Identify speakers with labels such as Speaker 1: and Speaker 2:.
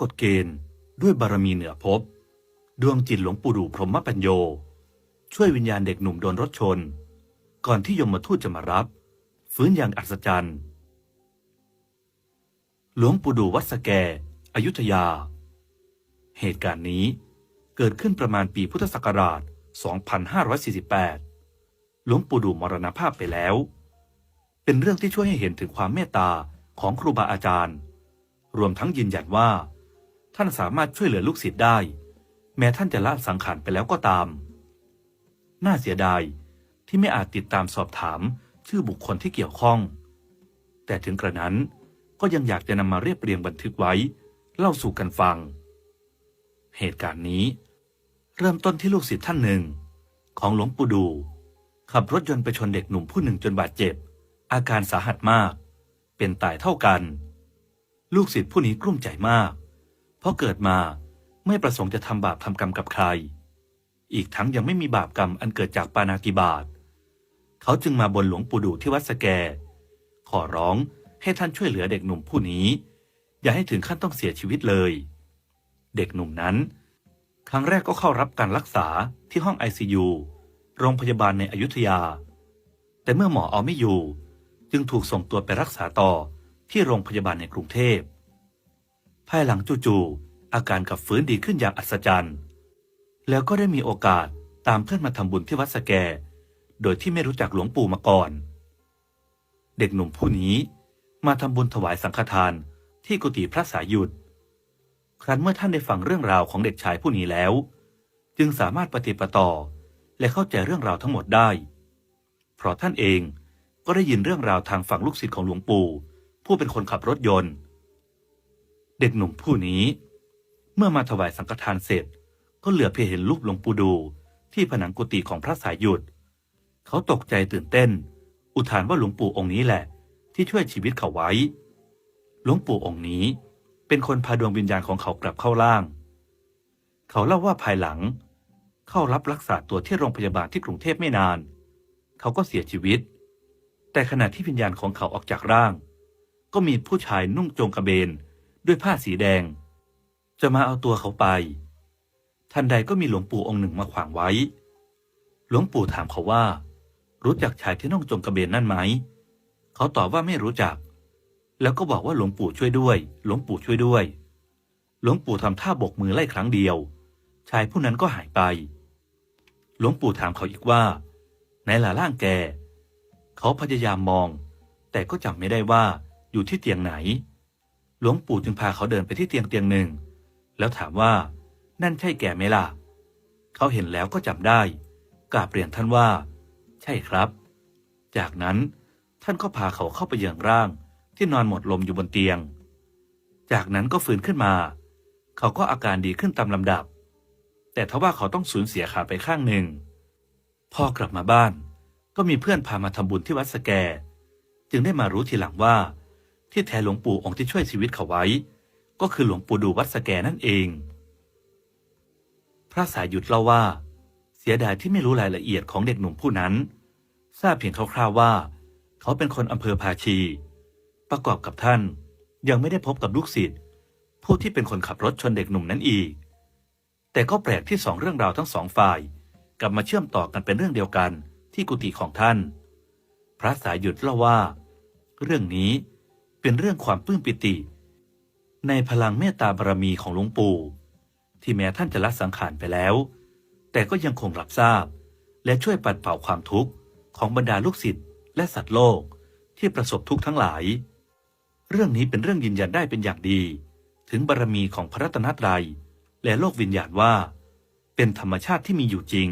Speaker 1: กฎเกณฑ์ ด้วยบารมีเหนือภพดวงจิตหลวงปู่ดูพรหมปัญโย ช่วยวิญญาณเด็กหนุ่มโดนรถชน ก่อนที่ยมทูตจะมารับ ฟื้นอย่างอัศจรรย์ หลวงปู่ดูวัดสแก อยุธยา เหตุการณ์นี้เกิดขึ้นประมาณปีพุทธศักราช 2548 หลวงปู่ดูมรณภาพไปแล้ว เป็นเรื่องที่ช่วยให้เห็นถึงความเมตตาของครูบาอาจารย์ รวมทั้งยืนยันว่า ท่านสามารถช่วยเหลือลูกศิษย์ได้ แม้ท่านจะละสังขารไปแล้วก็ตาม น่าเสียดายที่ไม่อาจติดตามสอบถามชื่อบุคคลที่เกี่ยวข้อง แต่ถึงกระนั้นก็ยังอยากจะนำมาเรียบเรียงบันทึกไว้ เล่าสู่กันฟัง เหตุการณ์นี้ เริ่มต้นที่ลูกศิษย์ท่านหนึ่ง ของหลวงปู่ดู ขับรถยนต์ไปชนเด็กหนุ่มผู้หนึ่งจนบาดเจ็บ อาการสาหัสมาก เป็นตายเท่ากัน ลูกศิษย์ผู้นี้กลุ้มใจมาก เพราะเกิดมาไม่ประสงค์จะทำบาปทำกรรมกับใคร อีกทั้งยังไม่มีบาปกรรมอันเกิดจากปานาติบาตเขาจึงมาบนหลวงปู่ดูที่วัดสแก ขอร้องให้ท่านช่วยเหลือเด็กหนุ่มผู้นี้ อย่าให้ถึงขั้นต้องเสียชีวิตเลย เด็กหนุ่มนั้น ครั้งแรกก็เข้ารับการรักษาที่ห้อง ICU โรงพยาบาลในอยุธยา แต่เมื่อหมอเอาไม่อยู่ จึงถูกส่งตัวไปรักษาต่อที่โรงพยาบาลในกรุงเทพ ภายหลังจู่ๆอาการกลับฟื้นดีขึ้นอย่างอัศจรรย์ แล้วก็ได้มีโอกาสตามเพื่อนมาทำบุญที่วัดสแก โดยที่ไม่รู้จักหลวงปู่มาก่อน เด็กหนุ่มผู้นี้มาทำบุญถวายสังฆทานที่กุฏิพระสายุด ครั้นเมื่อท่านได้ฟังเรื่องราวของเด็กชายผู้นี้แล้ว จึงสามารถปฏิปต่อและเข้าใจเรื่องราวทั้งหมดได้ เพราะท่านเองก็ได้ยินเรื่องราวทางฝั่งลูกศิษย์ของหลวงปู่ ผู้เป็นคนขับรถยนต์ เด็กหนุ่มผู้นี้ เมื่อมาถวายสังฆทานเสร็จ ก็เหลือเพียงเห็นรูปหลวงปู่ดูที่ผนังกุฏิของพระสายหยุด เขาตกใจตื่นเต้น อุทานว่าหลวงปู่องค์นี้แหละ ที่ช่วยชีวิตเขาไว้ หลวงปู่องค์นี้ เป็นคนพาดวงวิญญาณของเขากลับเข้าล่าง เขาเล่าว่าภายหลัง เข้ารับรักษาตัวที่โรงพยาบาลที่กรุงเทพไม่นาน เขาก็เสียชีวิต แต่ขณะที่วิญญาณของเขาออกจากร่าง ก็มีผู้ชายนุ่งโจงกระเบน ด้วยผ้าสีแดง จะมาเอาตัวเขาไป ทันใดก็มีหลวงปู่องค์หนึ่งมาขวางไว้ หลวงปู่ถามเขาว่า รู้จักชายที่นุ่งจงกระเบนนั่นไหม เขาตอบว่าไม่รู้จัก แล้วก็บอกว่าหลวงปู่ช่วยด้วย หลวงปู่ช่วยด้วย หลวงปู่ทำท่าบกมือไล่ครั้งเดียว ชายผู้นั้นก็หายไป หลวงปู่ถามเขาอีกว่าไหนล่ะร่างแก เขาพยายามมอง แต่ก็จำไม่ได้ว่าอยู่ที่เตียงไหน หลวงปู่จึงพาเขาเดินไปที่เตียงเตียงหนึ่ง แล้วถามว่า นั่นใช่แกไหมล่ะ เขาเห็นแล้วก็จำได้กราบเรียนท่านว่า ใช่ครับ จากนั้นท่านก็พาเขาเข้าไปยังร่างที่นอนหมดลมอยู่บนเตียง จากนั้นก็ฟื้นขึ้นมา เขาก็อาการดีขึ้นตามลำดับ แต่ทว่าเขาต้องสูญเสียขาไปข้างหนึ่ง พอกลับมาบ้าน ก็มีเพื่อนพามาทำบุญที่วัดสแก จึงได้มารู้ทีหลังว่า ที่แท้หลวงปู่องค์ที่ช่วยชีวิตเขาไว้ ก็คือหลวงปู่ดูวัดสแกนั่นเอง พระสายหยุดเล่าว่า เสียดายที่ไม่รู้รายละเอียดของเด็กหนุ่มผู้นั้น ทราบเพียงคร่าวๆว่า เขาเป็นคนอำเภอภาชี ประกอบกับท่านยังไม่ได้พบกับลูกศิษย์ผู้ที่เป็นคนขับรถชนเด็กหนุ่มนั้นอีก แต่ก็แปลกที่สองเรื่องราวทั้งสองฝ่ายกลับมาเชื่อมต่อกันเป็นเรื่องเดียวกันที่กุฏิของท่าน พระสายหยุดเล่าว่า เรื่องนี้ เป็นเรื่องความปลื้มปิติ ในพลังเมตตาบารมีของหลวงปู่ ที่แม้ท่านจะละสังขารไปแล้ว แต่ก็ยังคงรับทราบ และช่วยปัดเป่าความทุกข์ของบรรดาลูกศิษย์และสัตว์โลกที่ประสบทุกข์ทั้งหลาย เรื่องนี้เป็นเรื่องยืนยันได้เป็นอย่างดี ถึงบารมีของพระรัตนตรัยและโลกวิญญาณว่า เป็นธรรมชาติที่มีอยู่จริง